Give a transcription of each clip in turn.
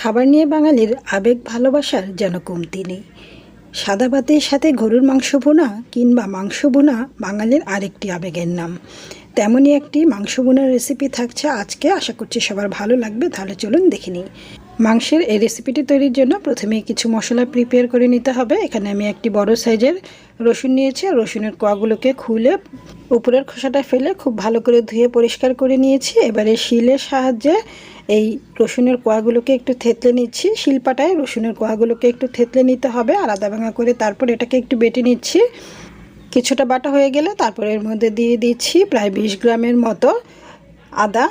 খাবার নিয়ে বাঙালির আবেগ, ভালোবাসার যেন কমতি নেই। সাদা ভাতের সাথে গরুর মাংস বোনা কিংবা মাংস বোনা বাঙালির আরেকটি আবেগের নাম। তেমনই একটি মাংস বোনার রেসিপি থাকছে আজকে। আশা করছি সবার ভালো লাগবে, তাহলে চলুন দেখে নিই। মাংসের এই রেসিপিটি তৈরির জন্য প্রথমে কিছু মশলা প্রিপেয়ার করে নিতে হবে। এখানে আমি একটি বড় সাইজের রসুন নিয়েছি। রসুনের কোয়াগুলোকে খুলে উপরের খোসাটা ফেলে খুব ভালো করে ধুয়ে পরিষ্কার করে নিয়েছি। এবারে শিলের সাহায্যে এই রসুনের কোয়াগুলোকে একটু থেতলে নিচ্ছি। শিল্পাটায় রসুনের কোয়াগুলোকে একটু থেতলে নিতে হবে, আলাদা ভাঙা করে তারপর এটাকে একটু বেটে নিচ্ছি। কিছুটা বাটা হয়ে গেলে তারপর এর মধ্যে দিয়ে দিচ্ছি প্রায় বিশ গ্রামের মতো আদা।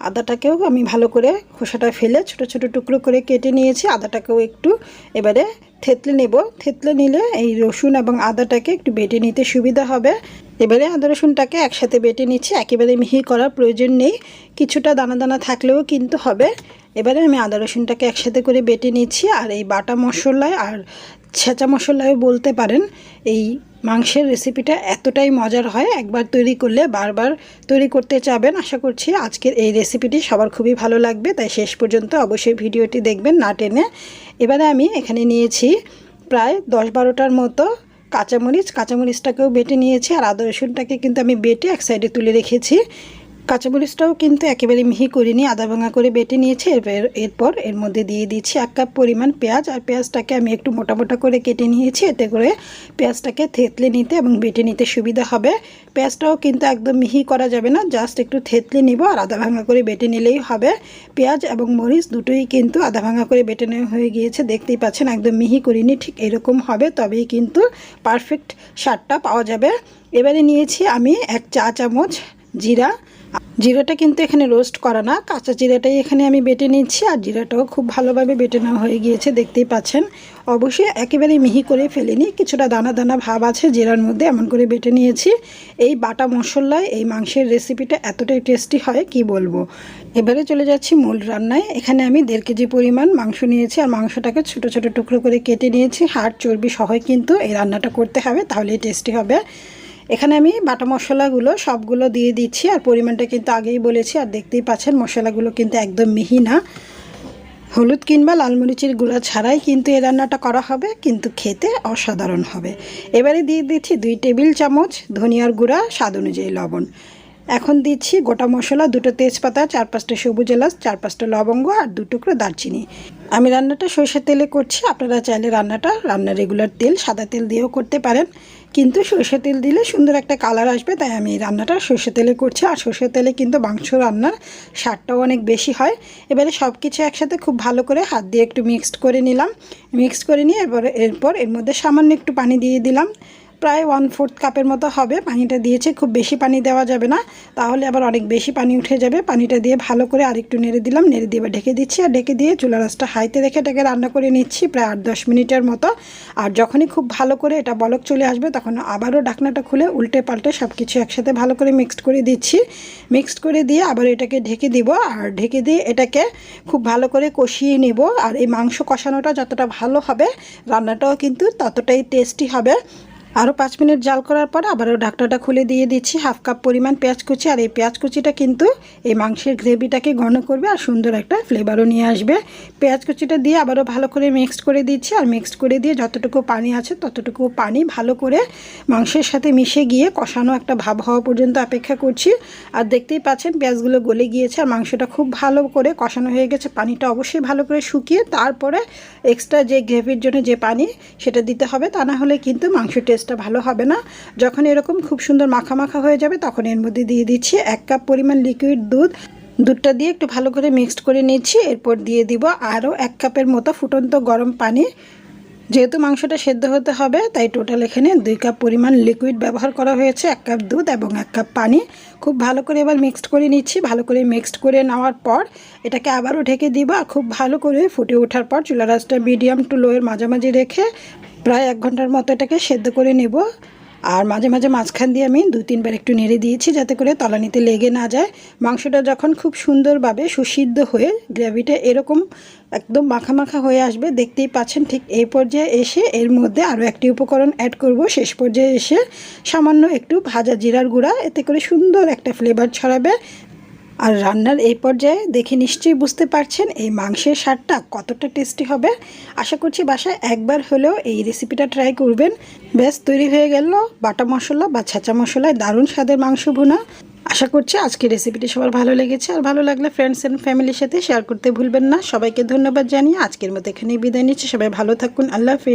আদাটাকেও আমি ভালো করে খোসাটা ফেলে ছোট ছোট টুকরো করে কেটে নিয়েছি। আদাটাকেও একটু এবারে থেতলে নেব। থেতলে নিলে এই রসুন এবং আদাটাকে একটু বেটে নিতে সুবিধা হবে। এবারে আদা রসুনটাকে একসাথে বেটে নিচ্ছি। একেবারে মিহি করার প্রয়োজন নেই। কিছুটা দানা দানা থাকলেও কিন্তু হবে। এবারে আমি আদা রসুনটাকে একসাথে করে বেটে নিচ্ছি। আর এই বাটা মশলায় আর ছেঁচা মশলায় বলতে পারেন, এই মাংসের রেসিপিটা এতটাই মজার হয়। একবার তৈরি করলে বারবার তৈরি করতে চাবেন। আশা করছি আজকের এই রেসিপিটি সবার খুবই ভালো লাগবে। তাই শেষ পর্যন্ত অবশ্যই ভিডিওটি দেখবেন না টেনে। এবারে আমি এখানে নিয়েছি প্রায় দশ বারোটার মতো কাঁচামরিচ। কাঁচামরিচটাকেও বেটে নিয়েছি আর আদা রসুনটাকে কিন্তু আমি বেটে এক সাইডে তুলে রেখেছি। কাঁচামরিচটাও কিন্তু একেবারে মিহি করিনি আদা ভাঙা করে বেটে নিয়েছি। এরপর এরপর এর মধ্যে দিয়ে দিচ্ছি এক কাপ পরিমাণ পেঁয়াজ। আর পেঁয়াজটাকে আমি একটু মোটা মোটা করে কেটে নিয়েছি। এতে করে পেঁয়াজটাকে থেতলে নিতে এবং বেটে নিতে সুবিধা হবে। পেঁয়াজটাও কিন্তু একদম মিহি করা যাবে না। জাস্ট একটু থেতলে নিব আর আদা ভাঙা করে বেটে নিলেই হবে। পেঁয়াজ এবং মরিচ দুটোই কিন্তু আদা ভাঙা করে বেটে নেওয়া হয়ে গিয়েছে। দেখতেই পাচ্ছেন একদম মিহি করিনি ঠিক এরকম হবে। তবেই কিন্তু পারফেক্ট স্বাদটা পাওয়া যাবে। এবারে নিয়েছি আমি এক চা চামচ জিরা জিরাটা কিন্তু এখানে রোস্ট করা না, কাঁচা জিরাটাই এখানে আমি বেটে নিচ্ছি আর জিরাটাও খুব ভালোভাবে বেটে নেওয়া হয়ে গিয়েছে, দেখতেই পাচ্ছেন। অবশ্যই একেবারে মিহি করে ফেলিনি, কিছুটা দানা দানা ভাব আছে জিরার মধ্যে, এমন করে বেটে নিয়েছি। এই বাটা মশলায়, এই মাংসের রেসিপিটা এতটাই টেস্টি হয়, কি বলব? এবারে চলে যাচ্ছি মূল রান্নায়। এখানে আমি দেড় কেজি পরিমাণ মাংস নিয়েছি আর মাংসটাকে ছোট ছোট টুকরো করে কেটে নিয়েছি। হাড় চর্বি সহই কিন্তু এই রান্নাটা করতে হবে, তাহলেই টেস্টি হবে। এখানে আমি বাটা মশলাগুলো সবগুলো দিয়ে দিচ্ছি, আর পরিমাণটা কিন্তু আগেই বলেছি, আর দেখতেই পাচ্ছেন মশলাগুলো কিন্তু একদম মিহি না। হলুদ কিংবা লাল মরিচের গুঁড়া ছাড়াই কিন্তু এই রান্নাটা করা হবে, কিন্তু খেতে অসাধারণ হবে। এবারে দিয়ে দিচ্ছি দুই টেবিল চামচ ধনিয়ার গুঁড়া, স্বাদ অনুযায়ী লবণ। এখন দিচ্ছি গোটা মশলা, দুটো তেজপাতা চার পাঁচটা সবুজ এলাচ চার পাঁচটা লবঙ্গ আর দু টুকরো দারচিনি। আমি রান্নাটা সরষের তেলে করছি, আপনারা চাইলে রান্নাটা রান্নার রেগুলার তেল, সাদা তেল দিয়েও করতে পারেন। কিন্তু সর্ষে তেল দিলে সুন্দর একটা কালার আসবে, তাই আমি রান্নাটা সর্ষে তেলে করছি। আর সর্ষে তেলে কিন্তু মাংস রান্নার স্বাদটাও অনেক বেশি হয়। এবারে সব কিছু একসাথে খুব ভালো করে হাত দিয়ে একটু মিক্সড করে নিলাম। মিক্সড করে নিয়ে এরপরে, এরপর এর মধ্যে সামান্য একটু পানি দিয়ে দিলাম। প্রায় ওয়ান ফোর্থ কাপের মতো হবে। পানিটা দিয়েছে, খুব বেশি পানি দেওয়া যাবে না। তাহলে আবার অনেক বেশি পানি উঠে যাবে। পানিটা দিয়ে ভালো করে আরেকটু নেড়ে দিলাম। নেড়ে দিয়ে ঢেকে দিচ্ছি আর ঢেকে দিয়ে চুলা রাসটা হাইতে রেখে এটাকে রান্না করে নিচ্ছি প্রায় আট দশ মিনিটের মতো। আর যখনই খুব ভালো করে এটা বলক চলে আসবে, তখন আবারও ডাকনাটা খুলে উল্টে পাল্টে সব কিছু একসাথে ভালো করে মিক্সড করে দিচ্ছি। মিক্সড করে দিয়ে আবার এটাকে ঢেকে দিব। আর ঢেকে দিয়ে এটাকে খুব ভালো করে কষিয়ে নিব। আর এই মাংস কষানোটা যতটা ভালো হবে, রান্নাটাও কিন্তু ততটাই টেস্টি হবে। আরও পাঁচ মিনিট জাল করার পর আবারও ঢাকনাটা খুলে দিয়ে দিচ্ছি। হাফ কাপ পরিমাণ পেঁয়াজ কুচি। আর এই পেঁয়াজ কুচিটা কিন্তু এই মাংসের গ্রেভিটাকে ঘন করবে আর সুন্দর একটা ফ্লেভারও নিয়ে আসবে। পেঁয়াজ কুচিটা দিয়ে আবারও ভালো করে মিক্সড করে দিচ্ছি। আর মিক্সড করে দিয়ে যতটুকু পানি আছে ততটুকু পানি ভালো করে মাংসের সাথে মিশে গিয়ে কষানো একটা ভাব হওয়া পর্যন্ত অপেক্ষা করছি। আর দেখতেই পাচ্ছেন পেঁয়াজগুলো গলে গিয়েছে আর মাংসটা খুব ভালো করে কষানো হয়ে গেছে। পানিটা অবশ্যই ভালো করে শুকিয়ে তারপরে এক্সট্রা যে গ্রেভির জন্য যে পানি সেটা দিতে হবে তা না হলে কিন্তু মাংস টেস্ট টেস্টটা ভালো হবে না। যখন এরকম খুব সুন্দর মাখা মাখা হয়ে যাবে, তখন এর মধ্যে দিয়ে দিচ্ছি এক কাপ পরিমাণ লিকুইড দুধ। দুধটা দিয়ে একটু ভালো করে মিক্সড করে নিচ্ছি। এরপর দিয়ে দিব আরও এক কাপের মতো ফুটন্ত গরম পানি। যেহেতু মাংসটা সেদ্ধ হতে হবে, তাই টোটাল এখানে দুই কাপ পরিমাণ লিকুইড ব্যবহার করা হয়েছে, এক কাপ দুধ এবং এক কাপ পানি। খুব ভালো করে এবার মিক্সড করে নিচ্ছি। ভালো করে মিক্সড করে নেওয়ার পর এটাকে আবারও ঢেকে দিব আর খুব ভালো করে ফুটে ওঠার পর চুলা রাসটা মিডিয়াম টু লোয়ের মাঝামাঝি রেখে প্রায় এক ঘণ্টার মতো এটাকে সেদ্ধ করে নেব। আর মাঝে মাঝে মাঝখান দিয়ে আমি দু তিনবার একটু নেড়ে দিয়েছি যাতে করে তলানিতে লেগে না যায়। মাংসটা যখন খুব সুন্দরভাবে সুসিদ্ধ হয়ে গ্রেভিটা এরকম একদম মাখা মাখা হয়ে আসবে, দেখতেই পাচ্ছেন ঠিক এই পর্যায়ে এসে এর মধ্যে আরও একটি উপকরণ অ্যাড করব। শেষ পর্যায়ে এসে সামান্য একটু ভাজা জিরার গুঁড়া, এতে করে সুন্দর একটা ফ্লেভার ছড়াবে। আর রান্নার এই পর্যায়ে দেখে নিশ্চয়ই বুঝতে পারছেন এই মাংসের স্বাদটা কতটা টেস্টি হবে। আশা করছি বাসায় একবার হলেও এই রেসিপিটা ট্রাই করবেন। ব্যাস, তৈরি হয়ে গেল বাটা মশলা বা ছাঁচা মশলায় দারুণ স্বাদের মাংস ভুনা। আশা করছি আজকের রেসিপিটি সবার ভালো লেগেছে। আর ভালো লাগলে ফ্রেন্ডস অ্যান্ড ফ্যামিলির সাথে শেয়ার করতে ভুলবেন না। সবাইকে ধন্যবাদ জানিয়ে আজকের মতো এখানেই বিদায় নিচ্ছি। সবাই ভালো থাকুন। আল্লাহ হাফিজ।